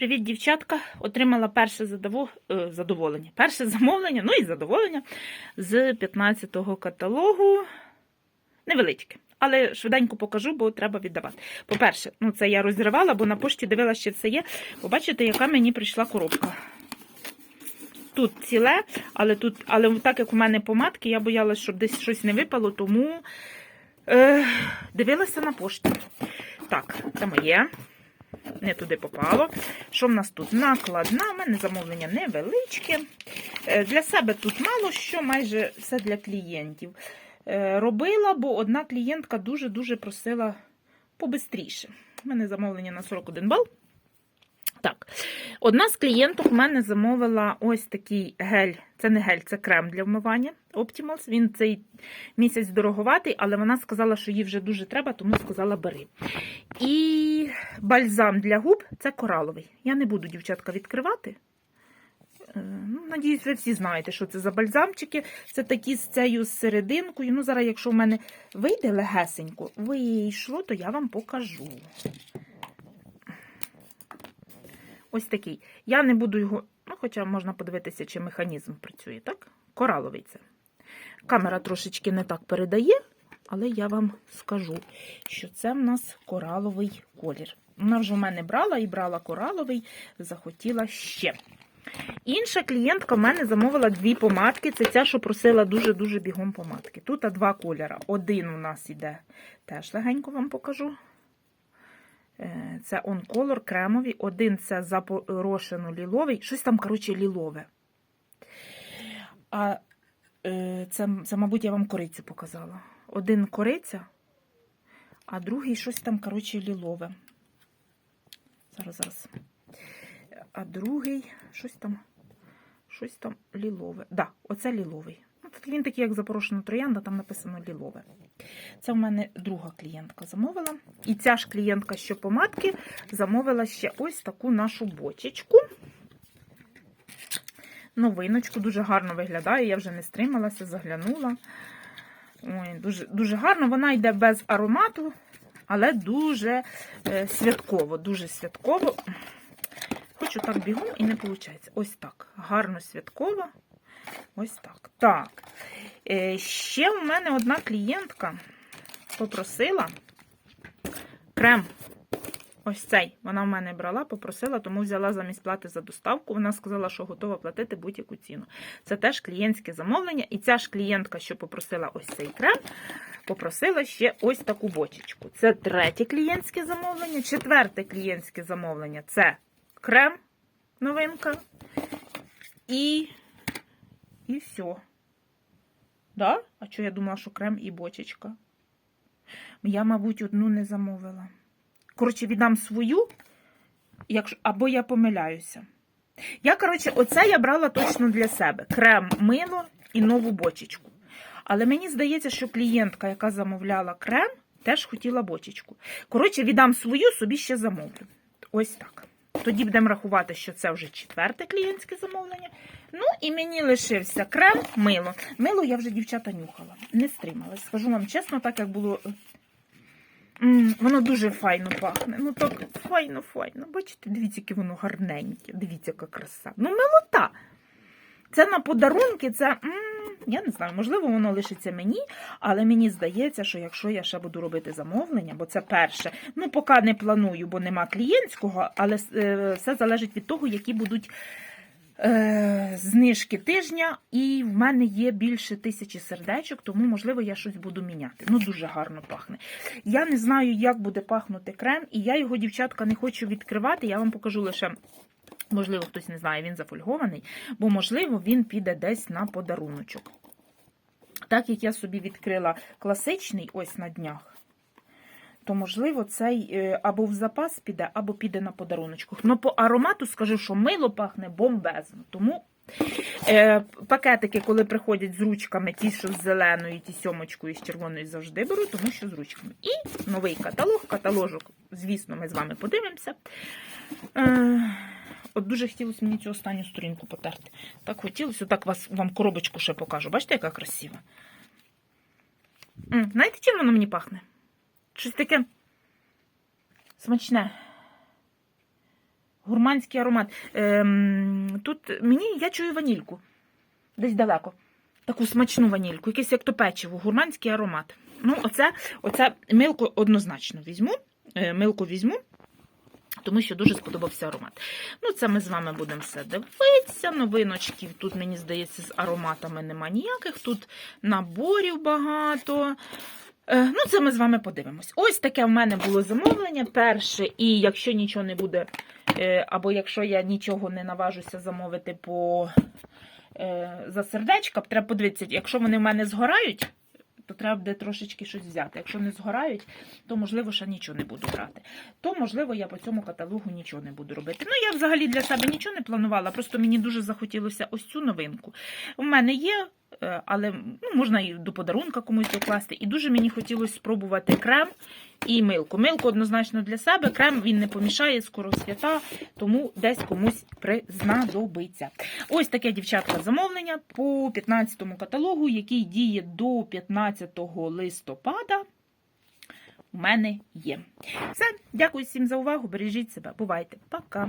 Привіт, дівчатка! Отримала перше задово... е, задоволення. Перше замовлення, ну і задоволення з 15-го каталогу. Невеличке. Але швиденько покажу, бо треба віддавати. По-перше, ну це я розривала, бо на пошті дивилася, що все є. Побачите, яка мені прийшла коробка. Тут ціле, але тут, але так як у мене помадки, я боялася, щоб десь щось не випало, тому е, дивилася на пошті. Так, це моє. Не туди попало. Що в нас тут? Накладна, у мене замовлення невеличке. Е, Для себе тут мало що, майже все для клієнтів. Е, Робила, бо одна клієнтка дуже-дуже просила побистріше. У мене замовлення на 41 бал. Так, одна з клієнток в мене замовила ось такий гель. Це не гель, це крем для вмивання Optimals. Він цей місяць дороговатий, але вона сказала, що їй вже дуже треба, тому сказала бери. І бальзам для губ це кораловий. Я не буду, дівчатка, відкривати. Е, Ну, Надіюсь, ви всі знаєте, що це за бальзамчики. Це такі з цією серединкою. Ну, зараз, якщо в мене вийде легесенько, вийшло, то я вам покажу. Ось такий. Я не буду його, ну, хоча можна подивитися, чи механізм працює, так? Кораловий це. Камера трошечки не так передає, але я вам скажу, що це в нас кораловий колір. Вона вже в мене брала і брала кораловий, захотіла ще. Інша клієнтка в мене замовила дві помадки. Це ця, що просила дуже-дуже бігом помадки. Тут два кольори. Один у нас іде, теж легенько вам покажу. Е, Це он колор кремовий, один це запорошено ліловий, щось там, коротше, лілове. А це, це, мабуть, я вам корицю показала. Один кориця, а другий щось там, коротше, лілове. Зараз, зараз. А другий, щось там, щось там лілове. Да, оце ліловий. Ну, він такий, як запорошена троянда, там написано лілове. Це в мене друга клієнтка замовила. І ця ж клієнтка, що помадки, замовила ще ось таку нашу бочечку. Новиночку, дуже гарно виглядає. Я вже не стрималася, заглянула. Ой, Дуже дуже гарно. Вона йде без аромату, але дуже е, святково, дуже святково. Хочу так бігом і не виходить. Ось так. Гарно святково. Ось так. Так. Е, ще у мене одна клієнтка попросила крем. Ось цей. Вона в мене брала, попросила, тому взяла замість плати за доставку. Вона сказала, що готова платити будь-яку ціну. Це теж клієнтське замовлення. І ця ж клієнтка, що попросила ось цей крем, попросила ще ось таку бочечку. Це третє клієнтське замовлення. Четверте клієнтське замовлення це крем, новинка. І. І все. Да? А що я думала, що крем і бочечка? Я, мабуть, одну не замовила. Коротше, віддам свою, якщо... або я помиляюся. Я, коротше, оце я брала точно для себе: крем, мило і нову бочечку. Але мені здається, що клієнтка, яка замовляла крем, теж хотіла бочечку. Коротше, віддам свою, собі ще замовлю. Ось так. Тоді будемо рахувати, що це вже четверте клієнтське замовлення. Ну, і мені лишився крем, мило. Мило я вже, дівчата, нюхала. Не стрималась. Скажу вам чесно, так як було. Воно дуже файно пахне. Ну так файно, файно. Бачите, дивіться, яке воно гарненьке. Дивіться, яка краса. Ну, милота. Це на подарунки, це. Я не знаю, можливо, воно лишиться мені, але мені здається, що якщо я ще буду робити замовлення, бо це перше, ну поки не планую, бо нема клієнтського, але е, все залежить від того, які будуть е, знижки тижня, і в мене є більше тисячі сердечок, тому, можливо, я щось буду міняти. Ну, дуже гарно пахне. Я не знаю, як буде пахнути крем, і я його, дівчатка, не хочу відкривати. Я вам покажу лише. Можливо, хтось не знає, він зафольгований, бо, можливо, він піде десь на подаруночок. Так як я собі відкрила класичний ось на днях, то, можливо, цей е, або в запас піде, або піде на подаруночку. Ну, по аромату скажу, що мило пахне бомбезно. Тому е, пакетики, коли приходять з ручками, ті, що з зеленою, ті сьомочкою, з червоною завжди беру, тому що з ручками. І новий каталог. Каталожок, звісно, ми з вами подивимося. Е, От дуже хотілося мені цю останню сторінку потерти. Так хотілося, так вас, вам коробочку ще покажу. Бачите, яка красива? Знаєте, чим воно мені пахне? Щось таке смачне. Гурманський аромат. Ем, тут мені я чую ванільку. Десь далеко. Таку смачну ванільку, якесь як то печиво, гурманський аромат. Ну, оце, оце милку однозначно візьму. Е, Милку візьму, тому що дуже сподобався аромат. Ну, це ми з вами будемо все дивитися. Новиночків тут, мені здається, з ароматами нема ніяких. Тут наборів багато. Е, Ну, це ми з вами подивимось. Ось таке в мене було замовлення. Перше, і якщо нічого не буде, е, або якщо я нічого не наважуся замовити по е, за сердечка, треба подивитися, якщо вони в мене згорають, то треба буде трошечки щось взяти. Якщо не згорають, то можливо ще нічого не буду брати. То, можливо, я по цьому каталогу нічого не буду робити. Ну, я взагалі для себе нічого не планувала, просто мені дуже захотілося ось цю новинку. У мене є, але ну, можна і до подарунка комусь докласти. І дуже мені хотілося спробувати крем і милку. Милку однозначно для себе, крем він не помішає, скоро свята, тому десь комусь признадобиться. Ось таке, дівчатка, замовлення по 15 му каталогу, який діє до 15 листопада. У мене є. Все, дякую всім за увагу. Бережіть себе. Бувайте. Пока.